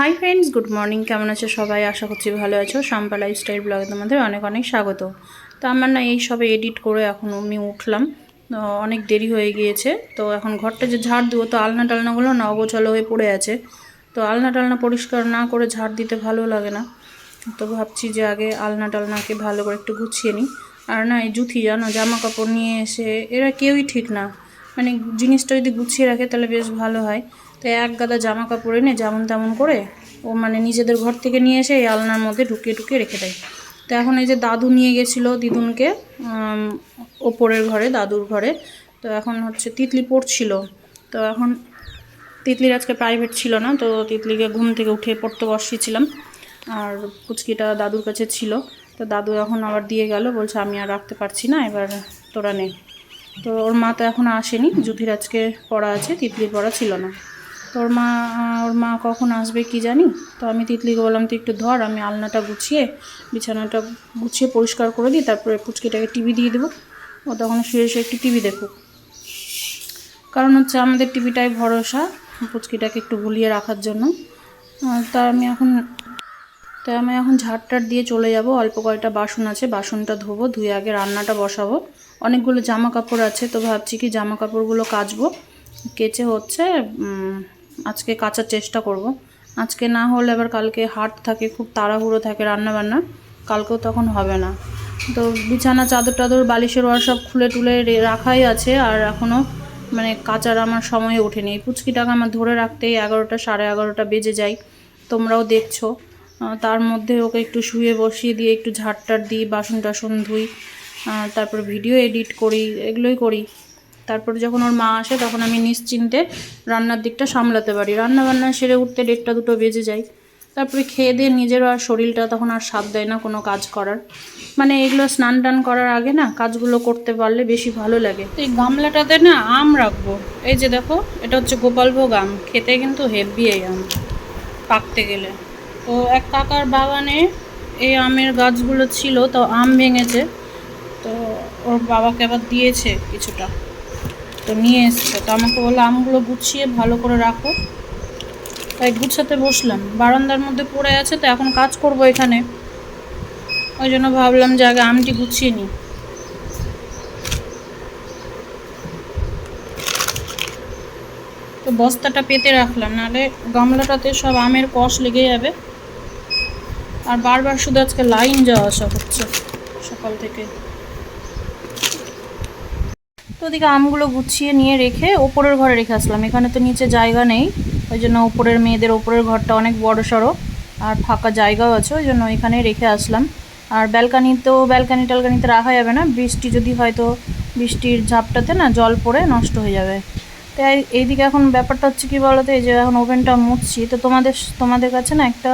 Hi friends good morning কেমন আছো সবাই? আশা করছি ভালো আছো। শাম্পা লাইফস্টাইল ব্লগে তোমাদের অনেক অনেক স্বাগত। তো আমার না এই সবে এডিট করে এখন আমি উঠলাম। অনেক দেরি হয়ে গিয়েছে। তো এখন ঘরটা যে ঝাড় দেবো, তো আলনা টালনাগুলো না অগোছালো হয়ে পড়ে আছে। তো আলনা টালনা পরিষ্কার না করে ঝাড় দিতে ভালো লাগে না। তো ভাবছি যে আগে আলনা টালনাকে ভালো করে একটু গুছিয়ে নিই। আর না, এই জুথি জানো জামা কাপড় নিয়ে এসে এরা কেউই ঠিক না। মানে জিনিসটা যদি গুছিয়ে রাখে তাহলে বেশ ভালো হয়। তো এক গাদা জামা কাপড় এনে যেমন তেমন করে ও মানে নিজেদের ঘর থেকে নিয়ে এসে এই আলনার মধ্যে ঢুকিয়ে ঢুকিয়ে রেখে দেয়। তো এখন এই যে দাদু নিয়ে গেছিল দিদুনকে ওপরের ঘরে, দাদুর ঘরে, তো এখন হচ্ছে তিতলি পড়ছিল। তো এখন তিতলির আজকে প্রাইভেট ছিল না, তো তিতলিকে ঘুম থেকে উঠে পড়তে বসিয়েছিলাম। আর পুচকিটা দাদুর কাছে ছিল। তো দাদু এখন আবার দিয়ে গেল, বলছে আমি আর রাখতে পারছি না, এবার তোরা নে। তো ওর মা তো এখন আসেনি, যুধির আজকে পড়া আছে, তিতলির পড়া ছিল না। তো ওর মা ওর মা কখন আসবে কি জানি? তো আমি তিতলিকে বললাম, তুই একটু ধর, আমি আলনাটা গুছিয়ে, বিছানাটা গুছিয়ে পরিষ্কার করে দিই, তারপরে পুচকিটাকে টিভি দিয়ে দেবো। ও তখন শুয়ে শুয়ে একটু টিভি দেখুক। কারণ হচ্ছে আমাদের টিভিটাই ভরসা পুচকিটাকে একটু ভুলিয়ে রাখার জন্য। তা আমি এখন তাই আমি এখন ঝাড়টার দিয়ে চলে যাব। অল্প কয়টা বাসন আছে, বাসনটা ধোবো, ধুয়ে আগে রান্নাটা বসাবো। অনেকগুলো জামা কাপড় আছে, তো ভাবছি কি জামা কাপড়গুলো কাচবো। কেচে হচ্ছে আজকে কাচার চেষ্টা করব। আজকে না হলে আবার কালকে হাট থাকে, খুব তাড়াহুড়ো থাকে রান্না বান্না কালকেও তখন হবে না। তো বিছানা, চাদর টাদর, বালিশের ওয়ার সব খুলে টুলে রাখাই আছে আর এখনও মানে কাচার আমার সময় ওঠেনি। এই পুচকিটাকে আমার ধরে রাখতেই এগারোটা, সাড়ে এগারোটা বেজে যায়। তোমরাও দেখছ। তার মধ্যে ওকে একটু শুয়ে বসিয়ে দিয়ে একটু ঝাড়টার দিই, বাসন টাসন ধুই তারপর ভিডিও এডিট করি, এগুলোই করি। তারপরে যখন ওর মা আসে, তখন আমি নিশ্চিন্তে রান্নার দিকটা সামলাতে পারি। রান্না বান্না সেরে উঠতে দেড়টা দুটো বেজে যায়। তারপরে খেয়ে দিয়ে নিজেরও আর শরীরটা তখন আর সাথ দেয় না কোনো কাজ করার। মানে এগুলো স্নান টান করার আগে না কাজগুলো করতে পারলে বেশি ভালো লাগে। এই গামলাটাতে না আম রাখব। এই যে দেখো, এটা হচ্ছে গোপালভোগ আম। খেতে কিন্তু হেভি এই আম, পাকতে গেলে। তো এক কাকার বাগানে এই আমের গাছগুলো ছিল, তো আম ভেঙেছে। তো ওর বাবাকে আবার দিয়েছে কিছুটা। তো নিয়ে এসছে। তো আমাকে বলল, আমগুলো গুছিয়ে ভালো করে রাখো। তাই গুছাতে বসলাম। বারান্দার মধ্যে পড়ে আছে, তো এখন কাজ করব এখানে। ওই জন্য ভাবলাম যে আগে আমটি গুছিয়ে নিই। তো বস্তাটা পেতে রাখলাম, নাহলে গামলাটাতে সব আমের কষ লেগে যাবে। আর বারবার শুধু আজকে লাইন যাওয়া আসা হচ্ছে সকাল থেকে। তো ওদিকে আমগুলো গুছিয়ে নিয়ে রেখে ওপরের ঘরে রেখে আসলাম। এখানে তো নিচে জায়গা নেই, ওই জন্য ওপরের মেয়েদের ওপরের ঘরটা অনেক বড় সড়ো আর ফাঁকা জায়গাও আছে, ওই জন্য এখানে রেখে আসলাম। আর ব্যালকানিতেও ব্যালকানি ট্যালকানিতে রাখা যাবে না, বৃষ্টি যদি হয়তো বৃষ্টির ঝাপটাতে না জল পড়ে নষ্ট হয়ে যাবে। তাই এইদিকে এখন ব্যাপারটা হচ্ছে কি বলতো, এই যে এখন ওভেনটা মুছছি, তো তোমাদের তোমাদের কাছে না একটা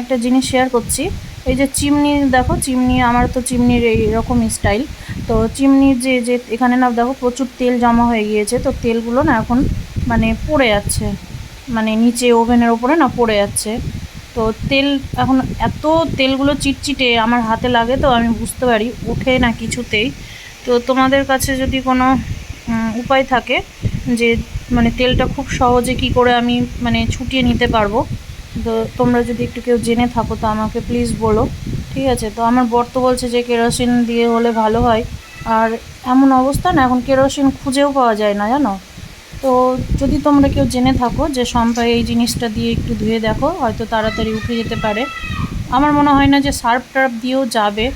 একটা জিনিস শেয়ার করছি। এই যে চিমনি, দেখো চিমনি, আমার তো চিমনির এইরকম স্টাইল তো চিমনির যে যে এখানে না, দেখো প্রচুর তেল জমা হয়ে গিয়েছে, তো তেলগুলো না এখন মানে পড়ে যাচ্ছে। মানে নিচে ওভেনের ওপরে না পড়ে যাচ্ছে। তো তেল এখন এত তেলগুলো চিটচিটে আমার হাতে লাগে, তো আমি বুঝতে পারি ওঠে না কিছুতেই। তো তোমাদের কাছে যদি কোনো উপায় থাকে যে মানে তেলটা খুব সহজে কি করে আমি মানে ছুটিয়ে নিতে পারব? তো তোমরা যদি একটু কেউ জেনে থাকো, তো আমাকে প্লিজ বলো। ঠিক আছে? তো আমার বর তো বলছে যে কেরোসিন দিয়ে হলে ভালো হয়। আর এমন অবস্থা না, এখন কেরোসিন খুঁজেও পাওয়া যায় না, জানো? তো যদি তোমরা কেউ জেনে থাকো যে সম্পায় এই জিনিসটা দিয়ে একটু ধুয়ে দেখো, হয়তো তাড়াতাড়ি উঠে যেতে পারে। আমার মনে হয় না যে সার্ফ টার্ফ দিয়েও যাবে।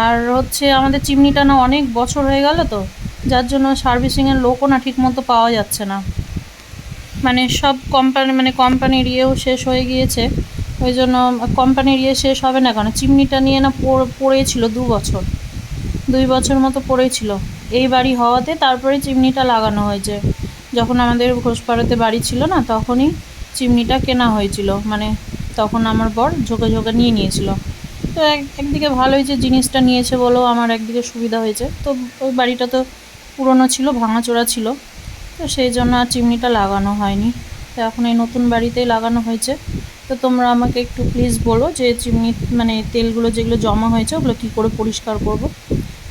আর হচ্ছে আমাদের চিমনিটা না অনেক বছর হয়ে গেল তো, যার জন্য সার্ভিসিংয়ের লোকও না ঠিকমতো পাওয়া যাচ্ছে না। মানে সব কোম্পানি মানে কোম্পানির ইয়েও শেষ হয়ে গিয়েছে। ওই জন্য কোম্পানির ইয়ে শেষ হবে না কেন চিমনিটা নিয়ে না পড়- পড়েছিল দু বছর। দুই বছর মতো পড়েছিল। এই বাড়ি হওয়াতে তারপরে চিমনিটা লাগানো হয়েছে। যখন আমাদের ঘোষপাড়াতে বাড়ি ছিল না, তখনই চিমনিটা কেনা হয়েছিল। মানে তখন আমার বর ঝোঁকে ঝোঁকে নিয়ে নিয়েছিল। তো এক, একদিকে ভালো হয়েছে জিনিসটা নিয়েছে বলেও আমার একদিকে সুবিধা হয়েছে। তো ওই বাড়িটা তো পুরনো ছিল, ভাঙাচোরা ছিল। তো সেই জন্য আর চিমনিটা লাগানো হয়নি। তো এখন এই নতুন বাড়িতেই লাগানো হয়েছে। তো তোমরা আমাকে একটু প্লিজ বলো যে চিমনি মানে তেলগুলো যেগুলো জমা হয়েছে, ওগুলো কী করে পরিষ্কার করব।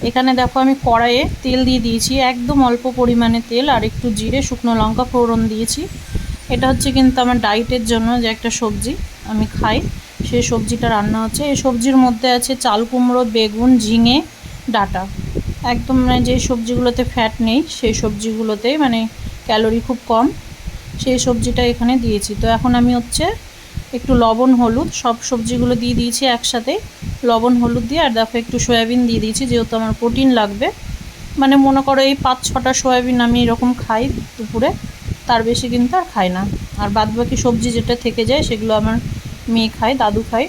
এখানে দেখো আমি কড়াইয়ে তেল দিয়ে দিয়েছি, একদম অল্প পরিমাণে তেল আর একটু জিরে, শুকনো লঙ্কা ফোড়ন দিয়েছি। এটা হচ্ছে কিন্তু আমার ডায়েটের জন্য যে একটা সবজি, আমি খাই। সেই সবজিটা রান্না হচ্ছে। এই সবজির মধ্যে আছে চাল কুমড়ো, বেগুন, ঝিঙে, ডাটা। একদম মানে যে সবজিগুলোতে ফ্যাট নেই, সেই সবজিগুলোতে মানে ক্যালোরি খুব কম, সেই সবজিটা এখানে দিয়েছি। তো এখন আমি হচ্ছে একটু লবণ, হলুদ, সব সবজিগুলো দিয়ে দিয়েছি একসাথে। লবণ, হলুদ দিয়ে আর দেখো একটু সয়াবিন দিয়ে দিয়েছি, যেহেতু আমার প্রোটিন লাগবে। মানে মনে করো এই পাঁচ ছটা সয়াবিন আমি এরকম খাই দুপুরে, তার বেশি কিন্তু আর খাই না। আর বাদ বাকি সবজি যেটা থেকে যায় সেগুলো আমার মেয়ে খায়, দাদু খায়।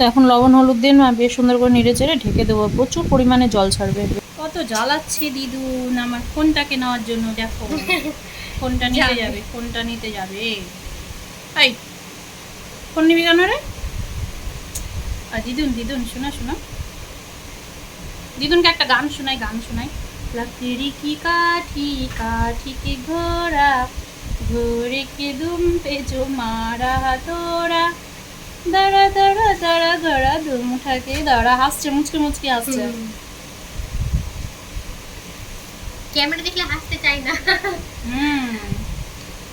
তো এখন লবণ হলুদ দিয়ে না বেশ সুন্দর করে নেড়ে চেড়ে ঢেকে দেবো প্রচুর পরিমাণে জল ছাড়বে কত জ্বালাচ্ছে দিদুন আমার ফোনটাকে নেওয়ার জন্য দেখো ফোনটা নিতে যাবে। যাবে ফোনটা নিতে যাবে এই ফোন নিবি কেন রে আর দিদুন দিদুন শোনা শোনা দিদুনকে একটা গান শোনাই গান শোনাই लकड़ी की काठी काठी के घोड़ा घोड़े के दुम पे जो मारा हथोड़ा দাঁড়া দাঁড়া দাঁড়া দাঁড়া দাঁড়া হাসছে মুচকে মুচকে হাসছে। ক্যামেরা দেখলে হাসতে চাই না। হুম।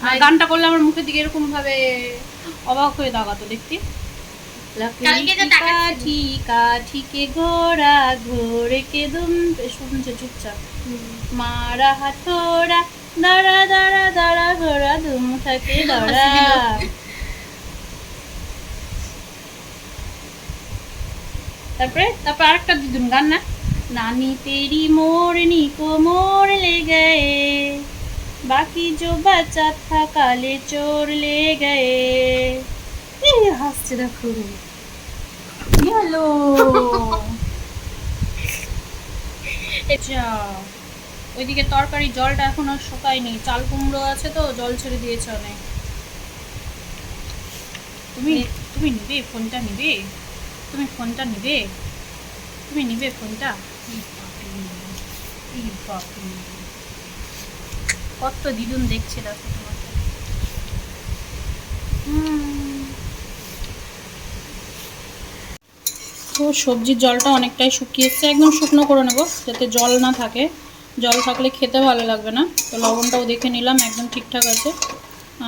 আর গানটা করলে আমার মুখের দিকে এরকম ভাবে অবাক হয়ে তাকাতো দেখতি। কাঠি ঘোড়া দুম শুনছে চুপচাপ। মারা হাথোড়া দাঁড়া দাঁড়া দাঁড়া ঘোড়া দুম উঠাকে দাঁড়া। তারপরে, তারপর আরেকটা দিদুন গান না? নানি তেরি মোর নিকো মোর লে গে বাকি জো বাচ্চা থা কালে চোর লে গে হাসছে দেখো। হ্যালো। ওইদিকে তরকারি জলটা এখন আর শুকায় শুকায়নি চাল কুমড়ো আছে তো, জল ছেড়ে দিয়েছে অনেক। তুমি তুমি নিবে? ফোনটা নিবে? তুমি ফোনটা নিবে? তুমি নিবে ফোনটা। কত দিদুন দেখছে দেখো তোমাকে। তো সবজির জলটা অনেকটাই শুকিয়ে এসছে একদম শুকনো করে নেব, যাতে জল না থাকে। জল থাকলে খেতে ভালো লাগবে না। তো লবণটাও দেখে নিলাম, একদম ঠিকঠাক আছে।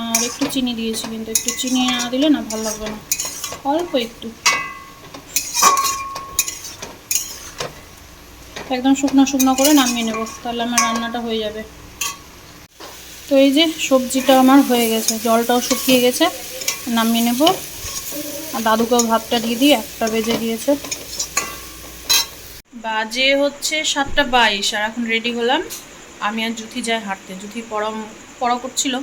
আর একটু চিনি দিয়েছি কিন্তু, একটু চিনি না দিলে না ভালো লাগবে না। অল্প একটু। একদম শুকনো শুকনো করে নামিয়ে নেব। তাহলে আমার রান্নাটা হয়ে যাবে। তো এই যে সবজিটা আমার হয়ে গেছে জলটাও শুকিয়ে গেছে নামিয়ে নেব। আর দাদুকেও ভাতটা দিয়ে দিই একটা বেজে দিয়েছে বাজে হচ্ছে সাতটা বাইশ আর এখন রেডি হলাম। আমি আর জুথি যাই হাঁটতে। জুথি পড়া পড়া করছিল।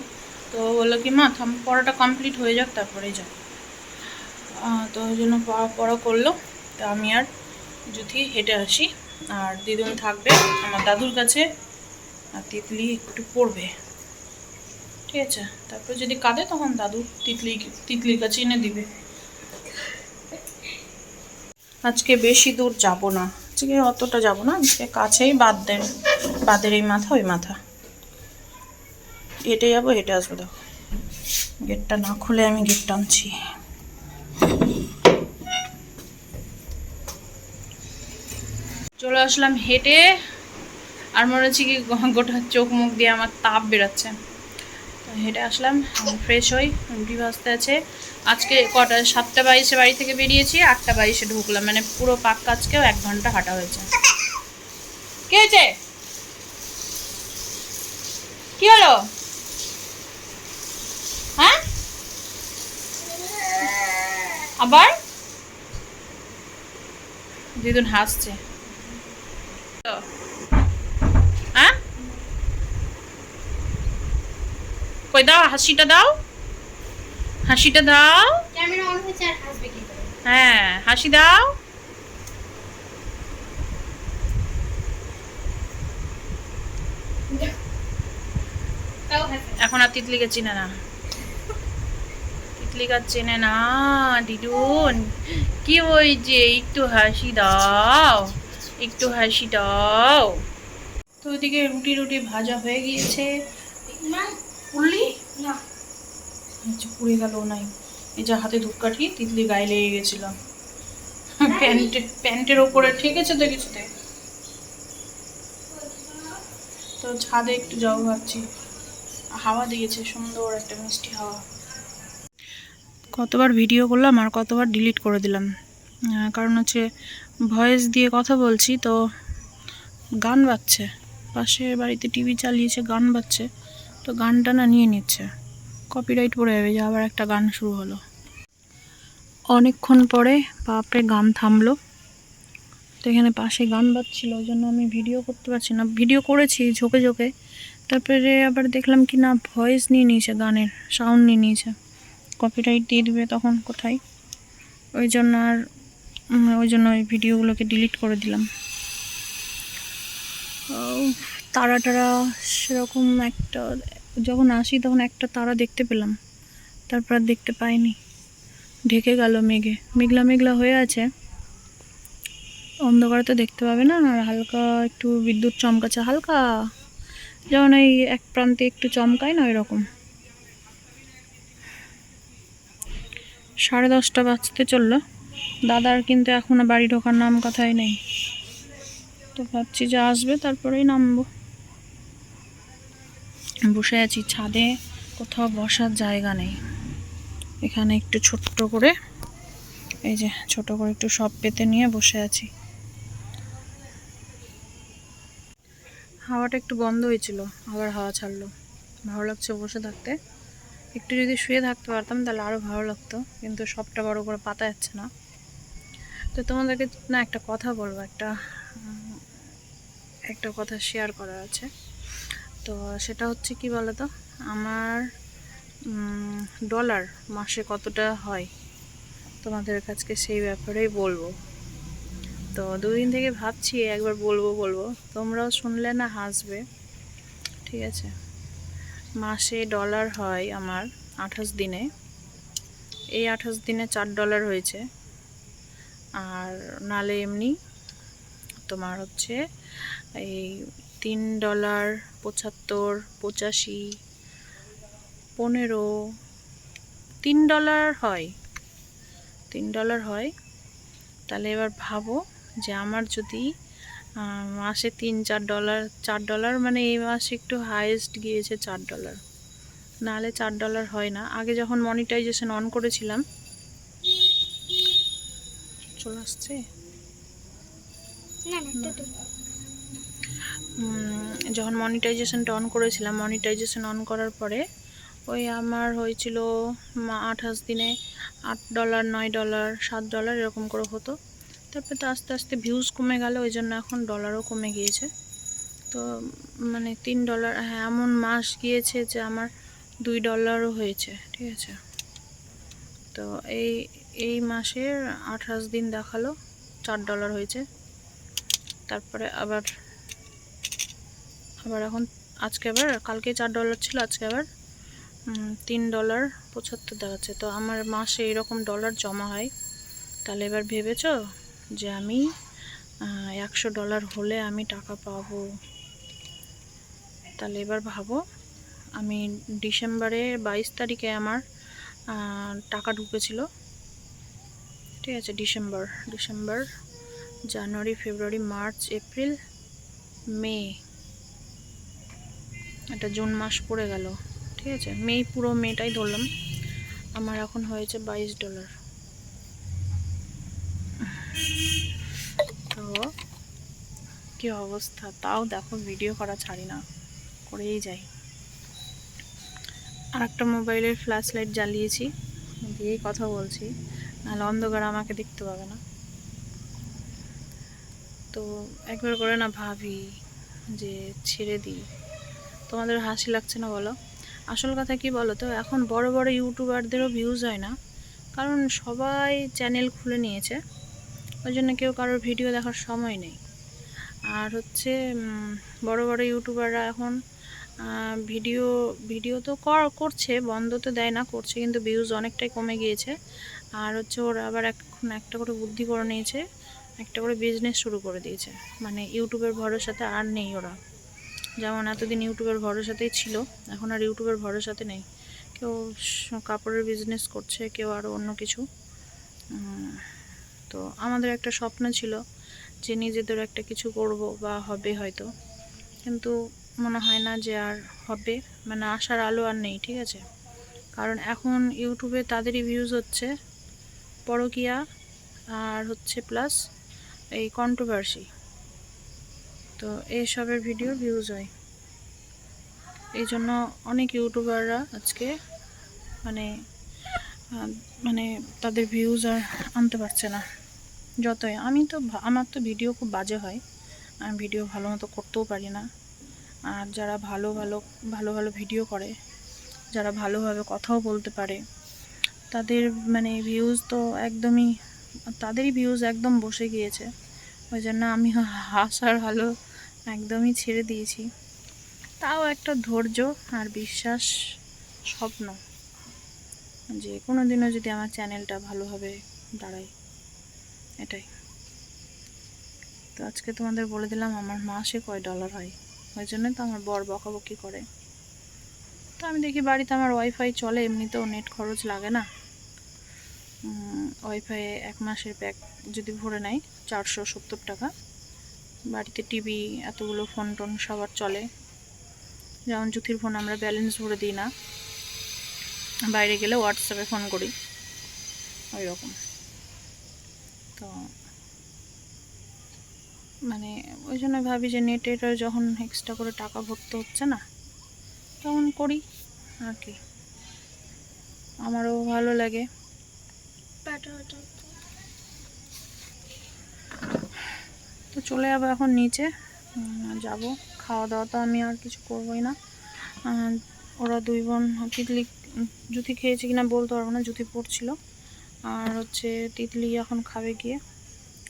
তো বলল কি মা থাম পড়াটা কমপ্লিট হয়ে যাক তারপরে আহ, তো ওই জন্য পড়া পড়া করল। তো আমি আর জুথি হেঁটে আসি। আর দিদুন থাকবে, আমার দাদুর কাছে। আর তিতলি একটু পড়বে। ঠিক আছে, তারপর যদি কাঁদে তখন দাদু তিতলি, তিতলির কাছে এনে দিবে। আজকে বেশি দূর যাব না। আজকে অতটা যাব না, আজকে কাছেই বাদ দেন, বাদের এই মাথা, ওই মাথা। হেঁটে যাব, হেঁটে আসব, দেখো। গেটটা না খুলে আমি গেট টানছি। চলে আসলাম হেঁটে, আর মনে হচ্ছে কি গোটা চোখ মুখ দিয়ে আমার তাপ বেরোচ্ছে। হেঁটে আসলাম ফ্রেশ হই, রুটি ভাজতে আছে। আজকে কটা, সাতটা বাইশে বাড়ি থেকে বেরিয়েছি, আটটা বাইশে ঢুকলাম মানে পুরো পাক কাজকেও এক ঘণ্টা হাঁটা হয়েছে। কে হয়েছে? কি হলো? হ্যাঁ? আবার? দিদুন হাসছে হ্যাঁ কই দাও হাসিটা দাও। হাসিটা দাও। ক্যামেরা অন হয়েছে আর হাসবে কি হ্যাঁ হাসি দাও। এখন আর তিতলিকে চিনে না। তিতলিকা চেনে না দিদুন। কি ওই যে একটু হাসি দাও একটু হাসি দাও। তো ওইদিকে রুটি রুটি ভাজা হয়ে গিয়েছে। পুরলি না। আচ্ছা পুড়ে গেল নাই। এই যে হাতে ধূপকাঠি তিতলি গায়ে লেগে গেছিল। প্যান্টে প্যান্টের ওপরে ঠেকেছে তো কিছুতে? তো ছাদে একটু যাব ভাবছি। হাওয়া দিয়েছে সুন্দর একটা মিষ্টি হাওয়া। কতবার ভিডিও করলাম আর কতবার ডিলিট করে দিলাম। কারণ হচ্ছে ভয়েস দিয়ে কথা বলছি তো গান বাজছে। পাশের বাড়িতে টিভি চালিয়েছে গান বাজছে। তো গানটা না নিয়ে নিচ্ছে। কপিরাইট পড়ে যাবে যে আবার একটা গান শুরু হলো। অনেকক্ষণ পরে বাপরে গান থামলো। তো এখানে পাশে গান বাজছিল ওই জন্য আমি ভিডিও করতে পারছি না। ভিডিও করেছি ঝোঁকে ঝোঁকে। তারপরে আবার দেখলাম কি না ভয়েস নিয়ে নিয়েছে, গানের সাউন্ড নিয়ে নিয়েছে। কপিরাইট দিয়ে দিবে তখন কোথায়? ওই জন্য আর ওই জন্য ওই ভিডিওগুলোকে ডিলিট করে দিলাম। তারা টারা সেরকম একটা যখন আসি তখন একটা তারা দেখতে পেলাম। তারপর আর দেখতে পাইনি। ঢেকে গেল মেঘে। মেঘলা মেঘলা হয়ে আছে। অন্ধকারে তো দেখতে পাবে না, আর হালকা একটু বিদ্যুৎ চমকাচ্ছে। হালকা! যেমন এই এক প্রান্তে একটু চমকায় না এরকম সাড়ে দশটা বাজতে চলল। দাদার কিন্তু এখনও বাড়ি ঢোকার নাম কথাই নেই। তো ভাবছি যে আসবে, তারপরেই নামবো। বসে আছি ছাদে, কোথাও বসার জায়গা নেই। এখানে একটু ছোট্ট করে, এই যে ছোট করে একটু সব পেতে নিয়ে বসে আছি। হাওয়াটা একটু বন্ধ হয়েছিল, আবার হাওয়া ছাড়লো। ভালো লাগছে বসে থাকতে। একটু যদি শুয়ে থাকতে পারতাম, তাহলে আরও ভালো লাগতো, কিন্তু সবটা বড় করে পাতা যাচ্ছে না। তো তোমাদেরকে না একটা কথা বলব, একটা একটা কথা শেয়ার করার আছে। তো সেটা হচ্ছে কি বলতো? আমার ডলার মাসে কতটা হয়? তোমাদের কাছকে সেই ব্যাপারেই বলব। তো দুদিন থেকে ভাবছি একবার বলব বলব। তোমরাও শুনলে না হাসবে। ঠিক আছে? মাসে ডলার হয় আমার আঠাশ দিনে। এই আঠাশ দিনে চার ডলার হয়েছে। আর নালে এমনি তোমার হচ্ছে এই তিন ডলার পঁচাত্তর পঁচাশি পনেরো তিন ডলার হয়। তিন ডলার হয়। তাহলে এবার ভাবো যে আমার যদি মাসে তিন চার ডলার চার ডলার মানে এই মাসে একটু হায়েস্ট গিয়েছে চার ডলার। নাহলে চার ডলার হয় না। আগে যখন মনিটাইজেশন অন করেছিলাম চলে আসছে? না যখন মনিটাইজেশনটা অন করেছিলাম মনিটাইজেশন অন করার পরে ওই আমার হয়েছিল আঠাশ দিনে আট ডলার নয় ডলার সাত ডলার এরকম করে হতো। তারপরে তো আস্তে আস্তে ভিউজ কমে গেল, ওই জন্য এখন ডলারও কমে গিয়েছে। তো মানে তিন ডলার হ্যাঁ এমন মাস গিয়েছে যে আমার দুই ডলারও হয়েছে, ঠিক আছে? তো এই এই মাসের আঠাশ দিন দেখাল, চার ডলার হয়েছে। তারপরে আবার আবার এখন আজকে আবার, কালকে চার ডলার ছিল, আজকে আবার তিন ডলার পঁচাত্তর দেখাচ্ছে তো আমার মাসে এরকম ডলার জমা হয়। তাহলে এবার ভেবেছ যে আমি একশো ডলার হলে আমি টাকা পাবো? তাহলে এবার ভাবো, আমি ডিসেম্বরে বাইশ তারিখে আমার টাকা ঢুকেছিল। ঠিক আছে, December December, January, February, March, April, May এটা জুন মাস পড়ে গেল, ঠিক আছে? মে পুরো মেটাই ধরলাম। আমার এখন হয়েছে বাইশ ডলার। তো, কি অবস্থা? তাও দেখো ভিডিও করা ছাড়ি না, করেই যাই। আর একটা মোবাইলের ফ্ল্যাশ লাইট জ্বালিয়েছি, দিয়েই কথা বলছি, নাহলে অন্ধকার আমাকে দেখতে পাবে না। তো, একবার করে না ভাবি যে ছেড়ে দিই। তোমাদের হাসি লাগছে না বলো? আসল কথা কি বলো তো এখন বড় বড় ইউটিউবারদেরও ভিউজ হয় না। কারণ সবাই চ্যানেল খুলে নিয়েছে। ওই জন্য কেউ কারোর ভিডিও দেখার সময় নেই। আর হচ্ছে বড় বড় ইউটিউবাররা এখন ভিডিও ভিডিও তো করছে, বন্ধ তো দেয় না, করছে, কিন্তু ভিউজ অনেকটাই কমে গিয়েছে। আর হচ্ছে ওরা আবার এখন একটা করে বুদ্ধি করে নিয়েছে, একটা করে বিজনেস শুরু করে দিয়েছে। মানে ইউটিউবের ভরসাতে আর নেই ওরা। যেমন এতদিন ইউটিউবের ভরসাতেই ছিল, এখন আর ইউটিউবের ভরসাতে নেই। কেউ কাপড়ের বিজনেস করছে, কেউ আরও অন্য কিছু। তো আমাদের একটা স্বপ্ন ছিল যে নিজেদের একটা কিছু করব বা হবে হয়তো। কিন্তু মনে হয় না যে আর হবে মানে আসার আলো আর নেই, ঠিক আছে? কারণ এখন ইউটিউবে তাদেরই ভিউজ হচ্ছে, পরকিয়া আর হচ্ছে প্লাস এই কন্ট্রোভার্সি তো এইসবের ভিডিও ভিউজ হয়। এই জন্য অনেক ইউটিউবাররা আজকে মানে মানে তাদের ভিউজ আর আনতে পারছে না। যতই, আমি তো আমার তো ভিডিও খুব বাজে হয়। আমি ভিডিও ভালো মতো করতেও পারি না। আর যারা ভালো ভালো ভালো ভালো ভিডিও করে, যারা ভালোভাবে কথাও বলতে পারে, তাদের মানে ভিউজ তো একদমই, তাদেরই ভিউজ একদম বসে গিয়েছে। ওই জন্য আমি হাসার ভালো একদমই ছেড়ে দিয়েছি। তাও একটা ধৈর্য আর বিশ্বাস স্বপ্ন। যে কোনো দিনও যদি আমার চ্যানেলটা ভালোভাবে দাঁড়ায়, এটাই। তো আজকে তোমাদের বলে দিলাম, আমার মাসে কয় ডলার হয়? ওই জন্য তো আমার বর বকাবকি করে। তো আমি দেখি বাড়িতে আমার ওয়াইফাই চলে, এমনিতেও নেট খরচ লাগে না। ওয়াইফাই এক মাসের প্যাক যদি ভরে নেয়, চারশো সত্তর টাকা। বাড়িতে টিভি এতগুলো ফোন টোন সবার চলে। যেমন জ্যোতির ফোন আমরা ব্যালেন্স ভরে দিই না। বাইরে গেলে হোয়াটসঅ্যাপে ফোন করি। ওই রকম। তো মানে ওই জন্য ভাবি যে নেটের যখন এক্সট্রা করে টাকা ভরতে হচ্ছে না, তখন করি। আর কি। আমারও ভালো লাগে। তো চলে যাব এখন নিচে। যাব। খাওয়া দাওয়া তো আমি আর কিছু করবোই না। ওরা দুই বোন তিতলি, জুতি খেয়েছে কিনা বলতে পারব না, জুতি পড়ছিল আর হচ্ছে তিতলি এখন খাবে গিয়ে।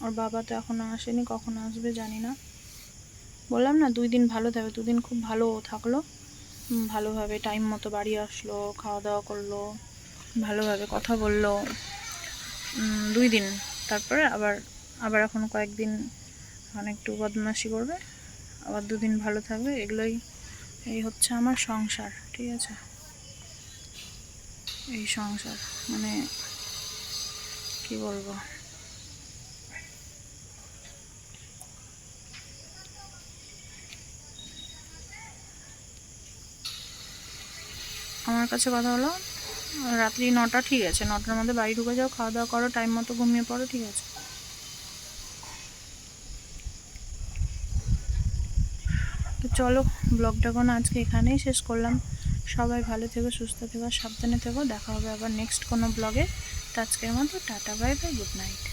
ওর বাবা তো এখনও আসেনি, কখন আসবে জানি না। বললাম না, দুই দিন ভালো থাকবে। দুদিন খুব ভালো থাকল। ভালোভাবে টাইম মতো বাড়ি আসলো, খাওয়া দাওয়া করল, ভালোভাবে কথা বলল। দুই দিন। তারপরে আবার আবার এখন কয়েকদিন এখন একটু বদমাশি করবে। আবার দুদিন ভালো থাকবে। এগুলোই, এই হচ্ছে আমার সংসার, ঠিক আছে? এই সংসার মানে কি বলব? আমার কাছে কথা হলো রাত্রি নটা, ঠিক আছে। নটার মধ্যে বাড়ি ঢুকে যাও, খাওয়া দাওয়া করো টাইম মতো ঘুমিয়ে পড়ো, ঠিক আছে। তো চলো, ব্লগটা কোনো আজকে এখানেই শেষ করলাম। সবাই ভালো থেকো, সুস্থ থেকো, সাবধানে থেকো। দেখা হবে আবার নেক্সট কোনো ব্লগে। তো আজকের মতো, tata bye bye good night